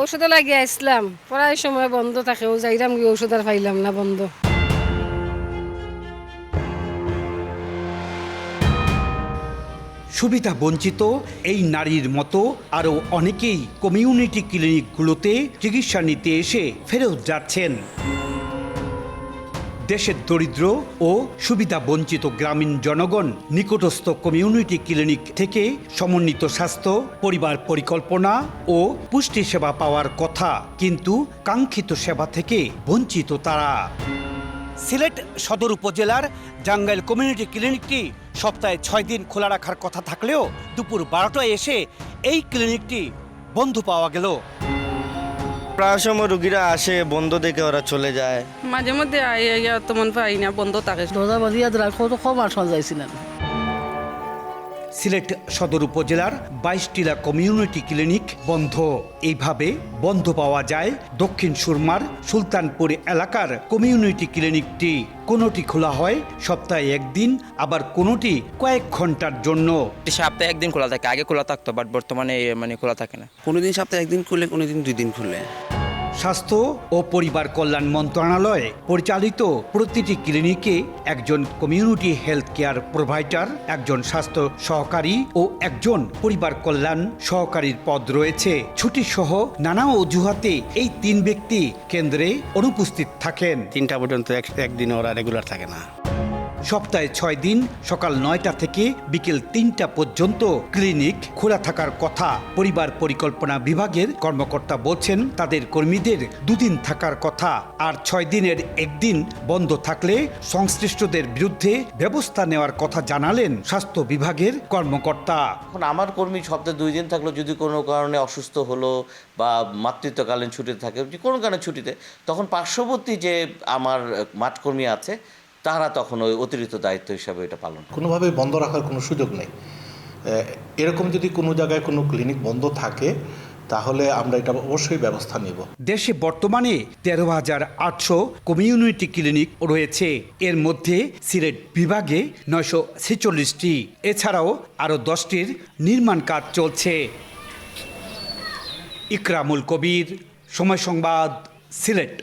ঔষধ লাগিয়ে আসলাম। প্রায় সময় বন্ধ থাকে, ও যাইরাম গিয়ে ঔষধ আর পাইলাম না, বন্ধ। সুবিধা বঞ্চিত, এই নারীর মতো আরও অনেকেই কমিউনিটি ক্লিনিকগুলোতে চিকিৎসা নিতে এসে ফেরত যাচ্ছেন। দেশের দরিদ্র ও সুবিধা বঞ্চিত গ্রামীণ জনগণ নিকটস্থ কমিউনিটি ক্লিনিক থেকে সমন্বিত স্বাস্থ্য, পরিবার পরিকল্পনা ও পুষ্টি সেবা পাওয়ার কথা, কিন্তু কাঙ্ক্ষিত সেবা থেকে বঞ্চিত তারা। সিলেট সদর উপজেলার জাঙ্গাইল কমিউনিটি ক্লিনিকটি সপ্তাহে ছয় দিন খোলা রাখার কথা থাকলেও দুপুর বারোটায় এসে এই ক্লিনিকটি বন্ধ পাওয়া গেল। প্রায় সময় রুগীরা আসে বন্ধ দেখে ওরা চলে যায়। মাঝে মধ্যে আই তো মন পাই না বন্ধ থাকে। দরজা বাজিয়া রাখো তো কম আসন যাইছিলেন? সিলেট সদর উপজেলার বাইশটিলা কমিউনিটি ক্লিনিক বন্ধ। এইভাবে বন্ধ পাওয়া যায় দক্ষিণ সুরমার সুলতানপুর এলাকার কমিউনিটি ক্লিনিকটি। কোনোটি খোলা হয় সপ্তাহে একদিন আবার কোনোটি কয়েক ঘণ্টার জন্য। সপ্তাহে একদিন খোলা থাকে আগে খোলা থাকতো বাট বর্তমানে মানে খোলা থাকে না। কোনোদিন সপ্তাহে একদিন খুলে কোনোদিন দুই দিন খুলে স্বাস্থ্য ও পরিবার কল্যাণ মন্ত্রণালয়ে পরিচালিত প্রতিটি ক্লিনিকে একজন কমিউনিটি হেলথ কেয়ার প্রোভাইডার একজন স্বাস্থ্য সহকারী ও একজন পরিবার কল্যাণ সহকারীর পদ রয়েছে। ছুটি সহ নানা অজুহাতে এই তিন ব্যক্তি কেন্দ্রে অনুপস্থিত থাকেন। তিনটা পর্যন্ত এক- একদিন ওরা রেগুলার থাকে না। সপ্তাহে ছয় দিন, সকাল নয়টা থেকে বিকেল তিনটা পর্যন্ত ক্লিনিক খোলা থাকার কথা পরিবার পরিকল্পনা বিভাগের কর্মকর্তা বলছেন, তাদের কর্মীদের দুদিন থাকার কথা। আর ছয় দিনের একদিন বন্ধ থাকলে সংশ্লিষ্টদের বিরুদ্ধে ব্যবস্থা নেওয়ার কথা জানালেন স্বাস্থ্য বিভাগের কর্মকর্তা। এখন আমার কর্মী সপ্তাহে দুই দিন থাকল, যদি কোনো কারণে অসুস্থ হলো বা মাতৃত্বকালীন ছুটিতে থাকে কোনো কারণে ছুটিতে, তখন পার্শ্ববর্তী যে আমার মাঠকর্মী আছে তারা তখন ওই অতিরিক্ত দায়িত্ব হিসাবে এটা পালন করে। কোনোভাবেই বন্ধ রাখার কোনো সুযোগ নেই। এরকম যদি কোনো জায়গায় কোনো ক্লিনিক বন্ধ থাকে তাহলে আমরা এটা অবশ্যই ব্যবস্থা নেব। দেশে বর্তমানে তেরো হাজার আটশো কমিউনিটি ক্লিনিক রয়েছে। এর মধ্যে সিলেট বিভাগে নয়শো ছেচল্লিশটি। এছাড়াও আরও দশটির নির্মাণ কাজ চলছে। ইকরামুল কবির সময় সংবাদ সিলেট।